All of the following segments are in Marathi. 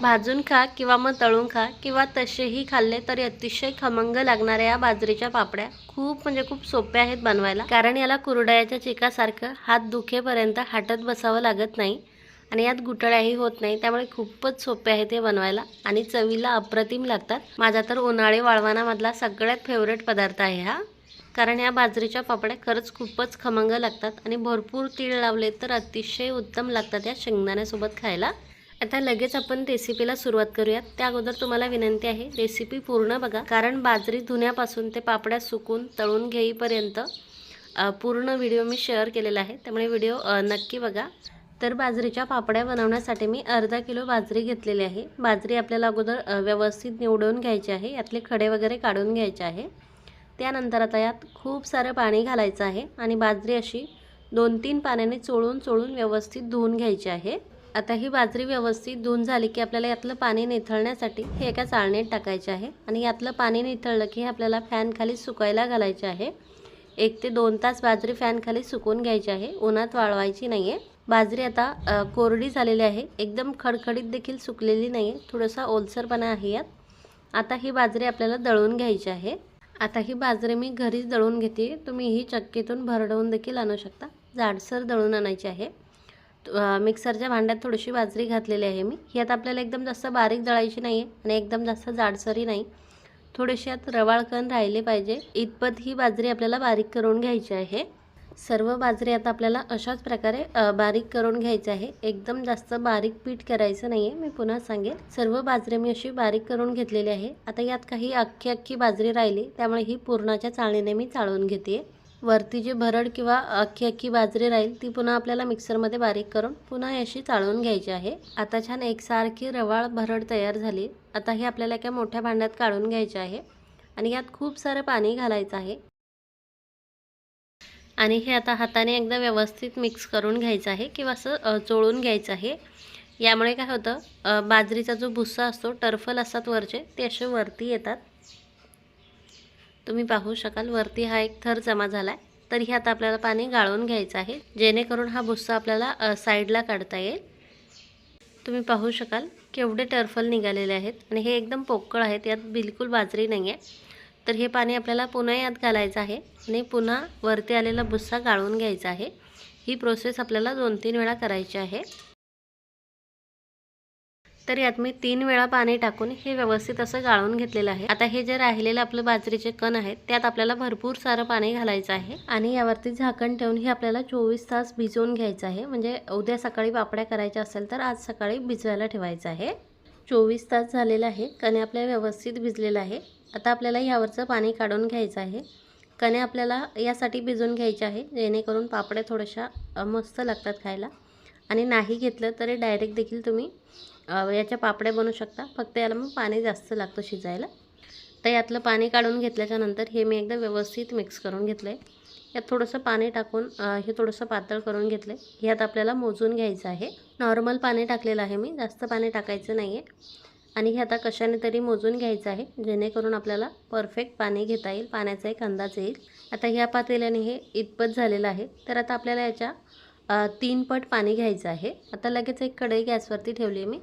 भाजून खा किंवा मग तळून खा किंवा तसेही खाल्ले तरी अतिशय खमंग लागणाऱ्या या बाजरीच्या पापड्या खूप म्हणजे खूप सोप्या आहेत बनवायला. कारण याला कुरडयाच्या चिकासारखं हात दुखेपर्यंत हाटत बसावं लागत नाही आणि यात गुटळ्याही होत नाही. त्यामुळे खूपच सोपे आहे ते बनवायला आणि चवीला अप्रतिम लागतात. माझा तर उन्हाळी वाळवानामधला सगळ्यात फेवरेट पदार्थ आहे हा. कारण या बाजरीच्या पापड्या खरंच खूपच खमंग लागतात आणि भरपूर तीळ लावले तर अतिशय उत्तम लागतात या शेंगदाण्यासोबत खायला. आता लगेच आपण रेसिपीला सुरुवात करूयात. त्या अगोदर तुम्हाला विनंती आहे रेसिपी पूर्ण बघा. कारण बाजरी धुण्यापासून ते पापड्या सुकून तळून घेईपर्यंत पूर्ण व्हिडिओ मी शेअर केलेला आहे. त्यामुळे व्हिडिओ नक्की बघा. तर बाजरीच्या पापड्या बनवण्यासाठी मी अर्धा किलो बाजरी घेतलेली आहे. बाजरी आपल्याला अगोदर व्यवस्थित निवडून घ्यायची आहे. यातले खडे वगैरे काढून घ्यायचे आहे. त्यानंतर आता यात खूप सारं पाणी घालायचं आहे आणि बाजरी अशी दोन तीन पाण्याने चोळून चोळून व्यवस्थित धुवून घ्यायची आहे. आता ही बाजरी व्यवस्थित धुवून झाली की आपल्याला यातलं पाणी निथळण्यासाठी हे एका चाळणीत टाकायचे आहे. आणि यातलं पाणी निथळलं की हे आपल्याला फॅनखाली सुकायला घालायचे आहे. एक ते दोन तास बाजरी फॅनखाली सुकून घ्यायची आहे. उन्हात वाळवायची नाही आहे बाजरी आता कोरडी झालेली आहे. एकदम खडखडीत देखील सुकलेली नाही आहे थोडासा ओलसरपणा आहे यात. आता ही बाजरी आपल्याला दळून घ्यायची आहे. आता ही बाजरी मी घरीच दळून घेते. तुम्ही ही चक्कीतून भरडवून देखील आणू शकता. जाडसर दळून आणायची आहे. मिक्सरच्या भांड्यात थोडीशी बाजरी घातलेली आहे मी. ही आता आपल्याला एकदम जास्त बारीक दळायची नाही आहे आणि एकदम जास्त जाडसरी नाही. थोडेसे आत रवाळ कण राहिले पाहिजे. इतपत ही बाजरी आपल्याला बारीक करून घ्यायची आहे. सर्व बाजरी आता आपल्याला अशाच प्रकारे बारीक करून घ्यायचं आहे. एकदम जास्त बारीक पीठ करायचं नाही आहे मी पुन्हा सांगेन. सर्व बाजरी मी अशी बारीक करून घेतलेली आहे. आता यात काही अख्खी अख्खी बाजरी राहिली त्यामुळे ही पूर्णाच्या चाळणीने मी चाळून घेते वरती जी भरड किंवा अख्खी अख्खी बाजरी राहील ती पुन्हा आपल्याला मिक्सरमध्ये बारीक करून पुन्हा अशी चाळून घ्यायची आहे. आता छान एकसारखी रवाळ भरड तयार झाली. आता ही आपल्याला एका मोठ्या भांड्यात काढून घ्यायची आहे आणि यात खूप सारं पाणी घालायचं आहे. आणि हे आता हाताने एकदा व्यवस्थित मिक्स करून घ्यायचं आहे किंवा असं चोळून घ्यायचं आहे. यामुळे काय होतं बाजरीचा जो भुस्सा असतो टर्फल असतात वरचे ते असे वरती येतात. तुम्ही पाहू शकाल वरती हा एक थर जमा झाला आहे तर हे आता आपल्याला पाणी गाळून घ्यायचं आहे. जेणेकरून हा भुस्सा आपल्याला साईडला काढता येईल. तुम्ही पाहू शकाल केवढे टर्फल निघालेले आहेत. आणि हे एकदम पोकळ आहेत यात बिलकुल बाजरी नाही आहे तर हे पाणी आपल्याला पुन्हा यात घालायचं आहे. आणि पुन्हा वरती आलेला भुस्सा गाळून घ्यायचा आहे. ही प्रोसेस आपल्याला दोन तीन वेळा करायची आहे. तर यात मी तीन वेळा पाणी टाकून हे व्यवस्थित असं गाळून घेतलेलं आहे. आता हे जे राहिलेलं आपलं बाजरीचे कण आहेत त्यात आपल्याला भरपूर सारं पाणी घालायचं आहे आणि यावरती झाकण ठेवून हे आपल्याला चोवीस तास भिजवून घ्यायचं आहे. म्हणजे उद्या सकाळी पापड्या करायच्या असेल तर आज सकाळी भिजवायला ठेवायचं आहे. चोवीस तास झालेलं आहे. कणे आपल्या व्यवस्थित भिजलेलं आहे. आता आपल्याला यावरचं पाणी काढून घ्यायचं आहे. कणे आपल्याला यासाठी भिजवून घ्यायचे आहे जेणेकरून पापड्या थोड्याशा मस्त लागतात खायला. आणि नाही घेतलं तरी डायरेक्ट देखील तुम्ही याच्या पापड्या बनवू शकता. फक्त याला मग पाणी जास्त लागतं शिजायला. तर यातलं पाणी काढून घेतल्याच्या नंतर हे मी एकदा व्यवस्थित मिक्स करून घेतलं आहे यात थोडंसं पाणी टाकून हे थोडंसं पातळ करून घेतलं आहे ह्यात आपल्याला मोजून घ्यायचं आहे. नॉर्मल पाणी टाकलेलं आहे मी. जास्त पाणी टाकायचं नाही आहे आणि हे आता कशाने तरी मोजून घ्यायचं आहे जेणेकरून आपल्याला परफेक्ट पाणी घेता येईल पाण्याचा एक अंदाज येईल. आता ह्या पातेल्याने हे इतपत झालेलं आहे. तर आता आपल्याला याच्या तीन पट पाणी घ्यायचं आहे. आता लगेच एक कढई गॅसवरती ठेवली आहे मी.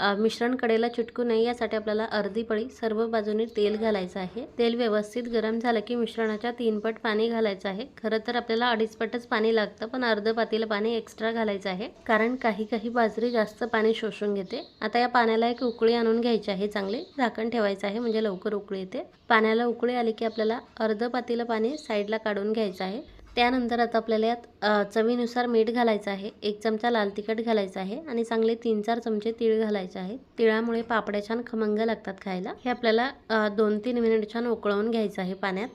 मिश्रण कडेला चिटकू नये यासाठी आपल्याला अर्धी पळी सर्व बाजूने तेल घालायचं आहे. तेल व्यवस्थित गरम झालं की मिश्रणाच्या तीन पट पाणी घालायचं आहे. खरं तर आपल्याला अडीच पटच पाणी लागतं पण अर्ध पातेलं पाणी एक्स्ट्रा घालायचं आहे. कारण काही काही बाजरी जास्त पाणी शोषून घेते. आता या पाण्याला एक उकळी आणून घ्यायची आहे चांगली झाकण ठेवायचं आहे म्हणजे लवकर उकळी येते. पाण्याला उकळी आली की आपल्याला अर्ध पातेलं पाणी साईडला काढून घ्यायचं आहे. त्यानंतर आता आपल्याला यात चवीनुसार मीठ घालायचं आहे. एक चमचा लाल तिखट घालायचं आहे आणि चांगले तीन चार चमचे तीळ घालायचे आहे. तिळामुळे पापड्या छान खमंग लागतात खायला. हे आपल्याला दोन तीन मिनिट छान उकळवून घ्यायचं आहे पाण्यात.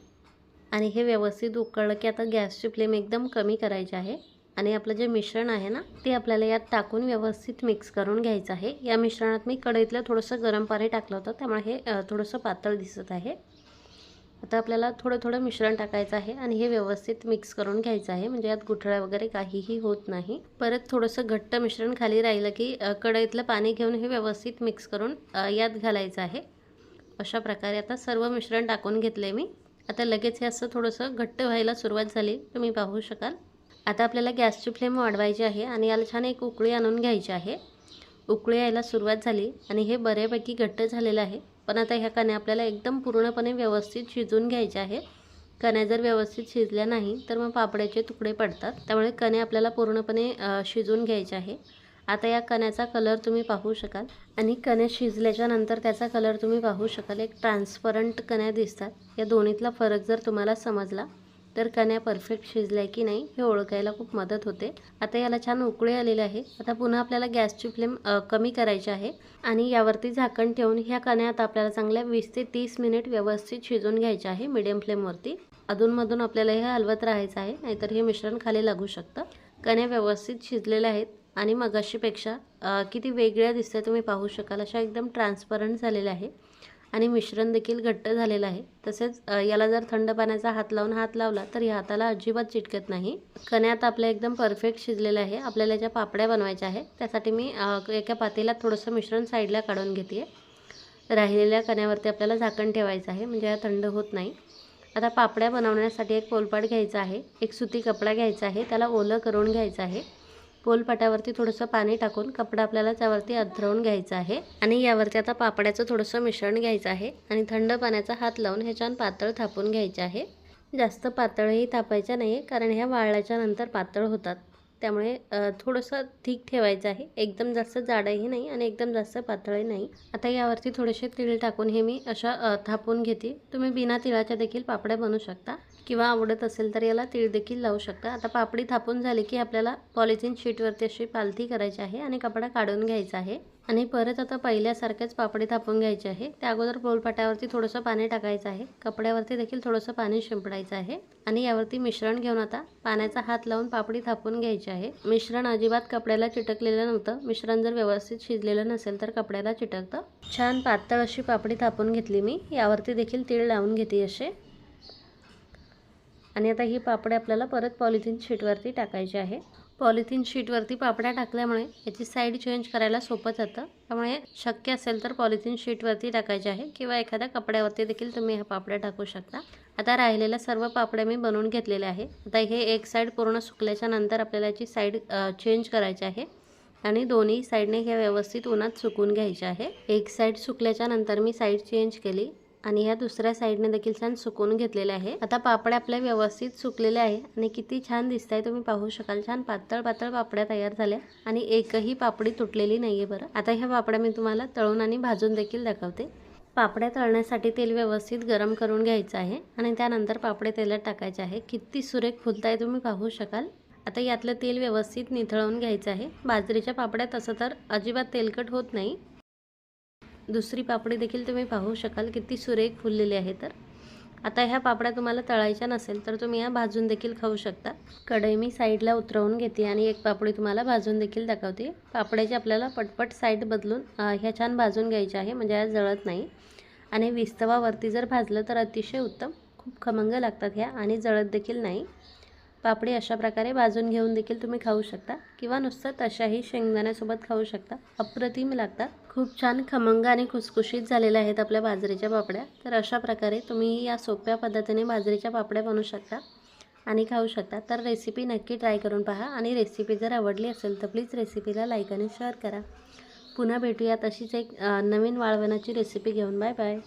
आणि हे व्यवस्थित उकळलं की आता गॅसची फ्लेम एकदम कमी करायची आहे. आणि आपलं जे मिश्रण आहे ना ते आपल्याला यात टाकून व्यवस्थित मिक्स करून घ्यायचं आहे. या मिश्रणात मी कढईतलं थोडंसं गरम पाणी टाकलं होतं. त्यामुळे हे थोडंसं पातळ दिसत आहे. आता आपल्याला थोडं थोडं मिश्रण टाकायचं आहे आणि हे व्यवस्थित मिक्स करून घ्यायचं आहे. म्हणजे यात गुठळ्या वगैरे काहीही होत नाही. परत थोडंसं घट्ट मिश्रण खाली राहिलं की कढईतलं पाणी घेऊन हे व्यवस्थित मिक्स करून यात घालायचं आहे. अशा प्रकारे आता सर्व मिश्रण टाकून घेतले मी. आता लगेच हे असं थोडंसं घट्ट व्हायला सुरुवात झाली. तुम्ही पाहू शकाल. आता आपल्याला गॅसची फ्लेम वाढवायची आहे आणि याला छान एक उकळी आणून घ्यायची आहे. उकळी यायला सुरुवात झाली आणि हे बऱ्यापैकी घट्ट झालेलं आहे. पण आता ह्या कण्या आपल्याला एकदम पूर्णपणे व्यवस्थित शिजून घ्यायच्या आहे कण्या जर व्यवस्थित शिजल्या नाही तर मग पापड्याचे तुकडे पडतात. त्यामुळे कण्या आपल्याला पूर्णपणे शिजून शिजवून घ्यायच्या आहे. आता या कण्याचा कलर तुम्ही पाहू शकाल. आणि कण्या शिजल्याच्या नंतर त्याचा कलर तुम्ही पाहू शकाल. एक ट्रान्सपरंट कण्या दिसतात. या दोन्हीतला फरक जर तुम्हाला समजला तर कण्या परफेक्ट शिजल्या की नाही हे ओळखायला खूप मदत होते. आता याला छान उकळे आलेले आहे. आता पुन्हा आपल्याला गॅसची फ्लेम कमी करायची आहे आणि यावरती झाकण ठेवून ह्या कण्या आता आपल्याला चांगल्या वीस ते तीस मिनिट व्यवस्थित शिजवून घ्यायच्या आहे मिडियम फ्लेमवरती अधूनमधून आपल्याला हे हलवत राहायचं आहे नाहीतर हे मिश्रण खाली लागू शकतं. कण्या व्यवस्थित शिजलेल्या आहेत आणि मगाशीपेक्षा किती वेगळ्या दिसत्या तुम्ही पाहू शकाल. अशा एकदम ट्रान्सपरंट झालेल्या आहे आणि मिश्रण देखील घट्ट झालेलं आहे. तसेच याला जर थंड पाण्याचा हात लावून हात लावला तर या हाताला अजिबात चिटकत नाही. कण्या आता आपल्या एकदम परफेक्ट शिजलेलं आहे. आपल्याला ज्या पापड्या बनवायच्या आहेत त्यासाठी मी एका पातेल्यात थोडंसं मिश्रण साईडला काढून घेते राहिलेल्या कण्यावरती आपल्याला झाकण ठेवायचं आहे म्हणजे हा थंड होत नाही. आता पापड्या बनवण्यासाठी एक पोलपाट घ्यायचा आहे एक सुती कपडा घ्यायचा आहे त्याला ओलं करून घ्यायचं आहे. पोलपाटावरती थोडंसं पाणी टाकून कपडा आपल्याला त्यावरती अंथरवून घ्यायचा आहे. आणि यावरती आता पापड्याचं थोडंसं मिश्रण घ्यायचं आहे. आणि थंड पाण्याचा हात लावून हे छान पातळ थापून घ्यायचे आहे. जास्त पातळही थापायच्या नाही कारण ह्या वाळल्याच्या नंतर पातळ होतात. त्यामुळे थोडंसं ठीक ठेवायचं आहे. एकदम जास्त जाडही नाही आणि एकदम जास्त पातळही नाही. आता यावरती थोडेसे तिळ टाकून हे मी अशा थापून घेते. तुम्ही बिना तिळाच्या देखील पापड्या बनवू शकता किंवा आवडत असेल तर याला तीळ देखील लावू शकता. आता पापडी थापून झाली की आपल्याला पॉलिथिन शीटवरती अशी पालथी करायची आहे आणि कपडा काढून घ्यायचा आहे. आणि परत आता पहिल्यासारखेच पापडी थापून घ्यायची आहे. त्या अगोदर पोलपाट्यावरती थोडंसं पाणी टाकायचं आहे. कपड्यावरती देखील थोडंसं पाणी शिंपडायचं आहे. आणि यावरती मिश्रण घेऊन आता पाण्याचा हात लावून पापडी थापून घ्यायची आहे. मिश्रण अजिबात कपड्याला चिटकलेलं नव्हतं. मिश्रण जर व्यवस्थित शिजलेलं नसेल तर कपड्याला चिटकतं. छान पातळ अशी पापडी थापून घेतली मी. यावरती देखील तीळ लावून घेते असे. आणि आता ही पापडी आपल्याला परत पॉलिथिन शीटवरती टाकायची आहे. पॉलिथिन शीटवरती पापड्या टाकल्यामुळे याची साईड चेंज करायला सोपं जातं. त्यामुळे शक्य असेल तर पॉलिथिन शीटवरती टाकायचे आहे किंवा एखाद्या कपड्यावरती देखील तुम्ही ह्या पापड्या टाकू शकता. आता राहिलेल्या सर्व पापड्या मी बनवून घेतलेल्या आहे. आता हे एक साईड पूर्ण सुकल्याच्या नंतर आपल्याला याची साईड चेंज करायची आहे आणि दोन्ही साईडने हे व्यवस्थित उन्हात सुकून घ्यायचे आहे. एक साईड सुकल्याच्या नंतर मी साईड चेंज केली. आणि ह्या दुसऱ्या साईडने देखील छान सुकून घेतलेले आहे. आता पापड्या आपल्या व्यवस्थित सुकलेले आहे आणि किती छान दिसत आहे तुम्ही पाहू शकाल. छान पातळ पातळ पापड्या तयार झाल्या आणि एकही पापडी तुटलेली नाही आहे बरं. आता ह्या पापड्या मी तुम्हाला तळून आणि भाजून देखील दाखवते. पापड्या तळण्यासाठी तेल व्यवस्थित गरम करून घ्यायचं आहे आणि त्यानंतर पापडे तेलात टाकायचे आहे. किती सुरेख फुलताय तुम्ही पाहू शकाल. आता यातलं तेल व्यवस्थित निथळवून घ्यायचं आहे. बाजरीच्या पापड्या तसं तर अजिबात तेलकट होत नाही. दुसरी पापडी देखील तुम्ही पाहू शकाल. किती सुरेख फुललेली आहे तर. आता ह्या पापड्या तुम्हाला तळायच्या नसेल तर तुम्ही ह्या भाजून देखील खाऊ शकता. कढई मी साईडला उतरवून घेते आणि एक पापडी तुम्हाला भाजून देखील दाखवते. पापड्याची आपल्याला पटपट साईड बदलून ह्या छान भाजून घ्यायच्या आहे म्हणजे ह्या जळत नाही. आणि विस्तवावरती जर भाजलं तर अतिशय उत्तम. खूप खमंग लागतात ह्या आणि जळत देखील नाही. पापडी अशा प्रकारे भाजून घेऊन देखील तुम्ही खाऊ शकता. किंवा नुसतं तशाही शेंगदाण्यासोबत खाऊ शकता. अप्रतिम लागतात. खूप छान खमंग आणि खुसखुशीत झालेल्या आहेत आपल्या बाजरीच्या पापड्या. तर अशा प्रकारे तुम्ही या सोप्या पद्धतीने बाजरीच्या पापड्या बनवू शकता आणि खाऊ शकता. तर रेसिपी नक्की ट्राय करून पहा आणि रेसिपी जर आवडली असेल तर प्लीज रेसिपीला लाईक आणि शेअर करा. पुन्हा भेटूया तशीच एक नवीन वाळवणाची रेसिपी घेऊन. Bye bye